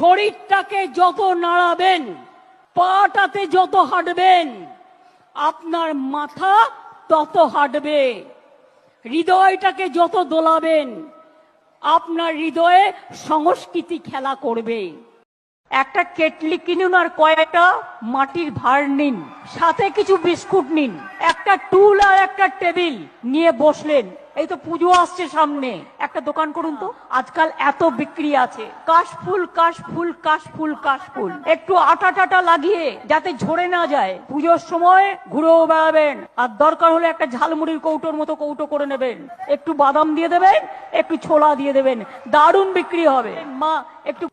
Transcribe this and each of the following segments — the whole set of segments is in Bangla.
শরীরটাকে যত নাড়াবেন, পাটাতে যত হাঁটবেন, আপনার মাথা তত হাঁটবে, হৃদয়টাকে যত দোলাবেন, আপনার হৃদয়ে সংস্কৃতি খেলা করবে। একটা কেটলি কিনুন আর কয়েকটা মাটির ভার নিন, সাথে কিছু বিস্কুট নিন, একটা টুল আর একটা টেবিল নিয়ে বসলেন। এই তো পুজো আসছে সামনে। একটা দোকান করুন তো। আজকাল এত বিক্রি আছে। কাশফুল কাশফুল কাশফুল কাশফুল একটু আটা টাটা লাগিয়ে যাতে ঝরে না যায়। পুজোর সময় ঘুরেও বেড়াবেন। আর দরকার হলে একটা ঝালমুড়ির কৌটোর মতো কৌটো করে নেবেন। একটু বাদাম দিয়ে দেবেন, একটু ছোলা দিয়ে দেবেন। দারুণ বিক্রি হবে। মা, একটু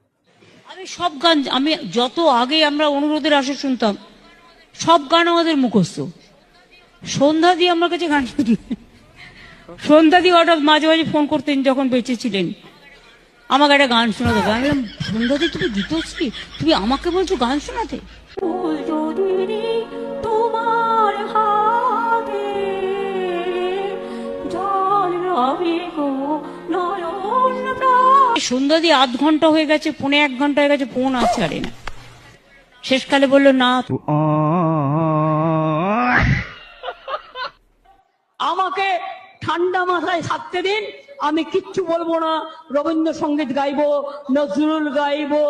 আমি সব গান, আমি যত আগে আমরা অনুরোধের আসে শুনতাম, সব গান আমাদের মুখস্থ। সন্ধ্যা দিয়ে আমার কাছে গান শুনি। সন্ধ্যা দিয়ে হঠাৎ মাঝে মাঝে ফোন করতেন যখন বেঁচে ছিলেন আমাকে একটা গান শোনাতে। আমি বললাম সন্ধ্যা দিয়ে তুমি গীতশ্রী তুমি আমাকে বলছো গান শোনাতে। সন্ধ্যা দিয়ে আধ ঘণ্টা হয়ে গেছে পৌনে এক ঘণ্টা হয়ে গেছে ফোন আর ছাড়ে না শেষকালে বলল না আমাকে ঠান্ডা মাথায় থাকতে দিন, আমি কিচ্ছু বলব না। রবীন্দ্রসঙ্গীত গাইবো, নজরুল গাইবো,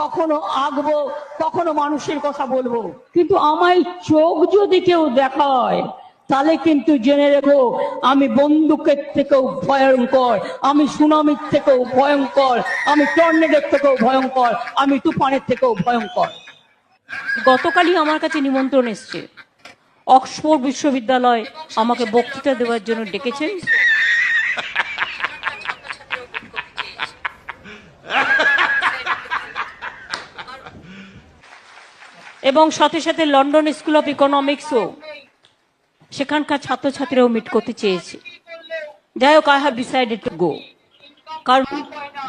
কখনো আঁকবো, কখনো মানুষের কথা বলব। কিন্তু আমায় চোখ যদি কেউ দেখায়, তাহলে কিন্তু জেনে রেখো, আমি বন্দুকের থেকেও ভয়ঙ্কর, আমি সুনামির থেকেও ভয়ঙ্কর, আমি টর্নেডের থেকেও ভয়ঙ্কর, আমি তুফানের থেকেও ভয়ঙ্কর। গতকালই আমার কাছে নিমন্ত্রণ এসছে। অক্সফোর্ড বিশ্ববিদ্যালয় আমাকে বক্তৃতা দেওয়ার জন্য ডেকেছেন। এবং সাথে সাথে লন্ডন স্কুল অফ ইকোনমিক্সও সেখানকার ছাত্রছাত্রীরাও মিট করতে চেয়েছে। যাই হোক I have decided to go কারণ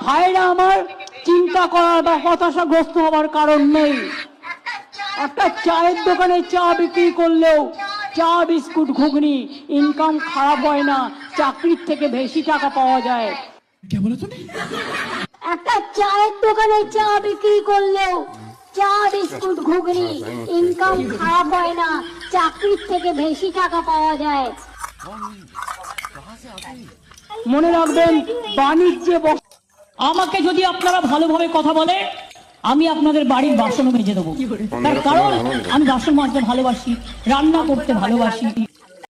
ভাইরা আমার চিন্তা করার বা হতাশাগ্রস্ত হওয়ার কারণ নেই। একটা চায়ের দোকানে চা বিক্রি করলেও চা বিস্কুট ঘুগনি ইনকাম খারাপ হয় না চাকরির থেকে বেশি টাকা পাওয়া যায়। একটা চায়ের দোকানে চা বিক্রি করলেও চা বিস্কুট ঘুগনি ইনকাম খারাপ হয় না চাকরির থেকে বেশি টাকা পাওয়া যায়। মনে রাখবেন বাণিজ্যে বস- আমাকে যদি আপনারা ভালোভাবে কথা বলে আমি আপনাদের বাড়ির বাসনও মেজে দেবো। তার কারণ আমি বাসন মাজতে ভালোবাসি রান্না করতে ভালোবাসি।